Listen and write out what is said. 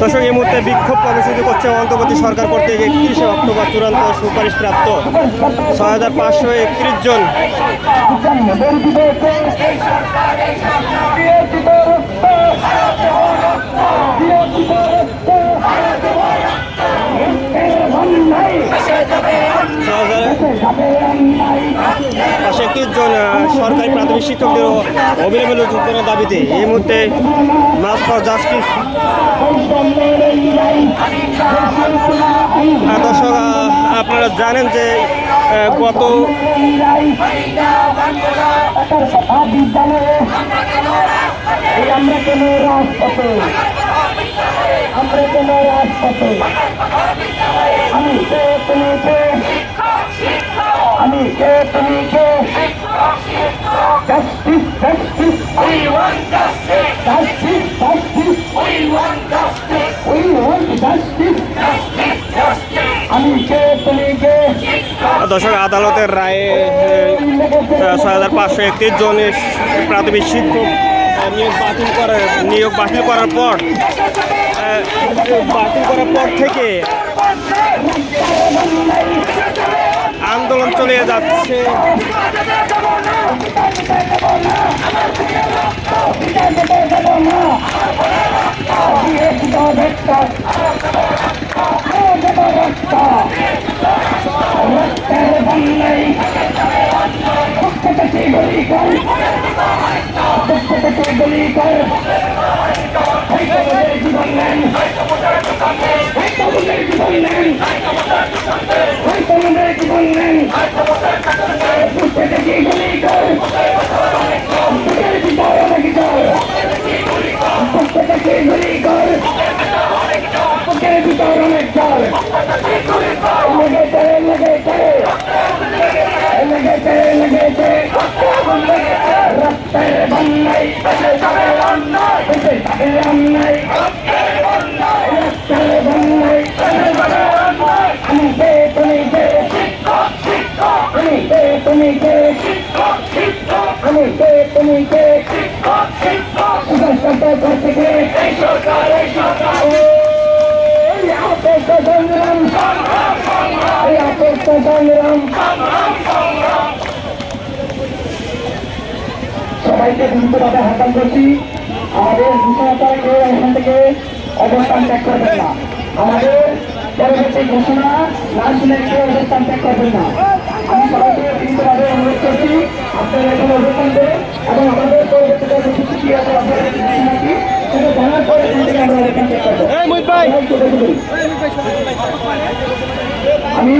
দর্শক এই মুহূর্তে বিক্ষোভ কর্মসূচি করছে অন্তর্বর্তী সরকার কর্তৃক একত্রিশে অক্টোবর চূড়ান্ত সুপারিশ প্রাপ্ত। ছয় হাজার পাঁচশো একত্রিশ জন যাবে অন্যায় পাঁচশো একত্রিশ জন সরকারি প্রাথমিক শিক্ষকদের অবিলম্বে যুক্তরার দাবিতে এই মুহূর্তে মাস জাস্টিস দর্শক আপনারা জানেন যে গত আমরা রাজপথে রাজপথে, আমি তুমি কে তুমি কে justice justice We want justice. Justice justice We want justice. We want justice Justice. Justice. আমি কে তুমি কে দর্শক, আদালতের রায়ে ছয় হাজার পাঁচশো একত্রিশ জনের প্রাথমিক শিক্ষক নিয়োগ বাতিল করার নিয়োগ বাতিল করার পর বাতিল করার পর থেকে আন্দোলন চলে যাচ্ছে জীবনের জীবন নেন বুঝতে দেখি গুলি করের বিজয় অনেক বুঝতে দেখি গুলি কর বুকের ভিতর অনেক জল লেগে চলে লেগে চলে লেগে চলে লেগে চলে রক্তের বন্যায় তুমি কে আমি কে তুমি কে সংগ্রাম সংগ্রাম। সবাইকে দ্রুতভাবে হাতাল করছি, আমাদের ঘোষণাটা কেউ এখান থেকে অবস্থান ত্যাগ করবেন না। আমাদের পরবর্তী ঘোষণা না শুনে অবস্থান ত্যাগ করবেন না। আমি সবাইকে দ্রুতভাবে অনুরোধ করছি আপনারা এখানে অবস্থান দেবেন এবং আমাদের পরবর্তী কর্মসূচি কি আছে আপনারা নাকি সেটা জানার পরে এখান আমরা অবস্থান ত্যাগ আমি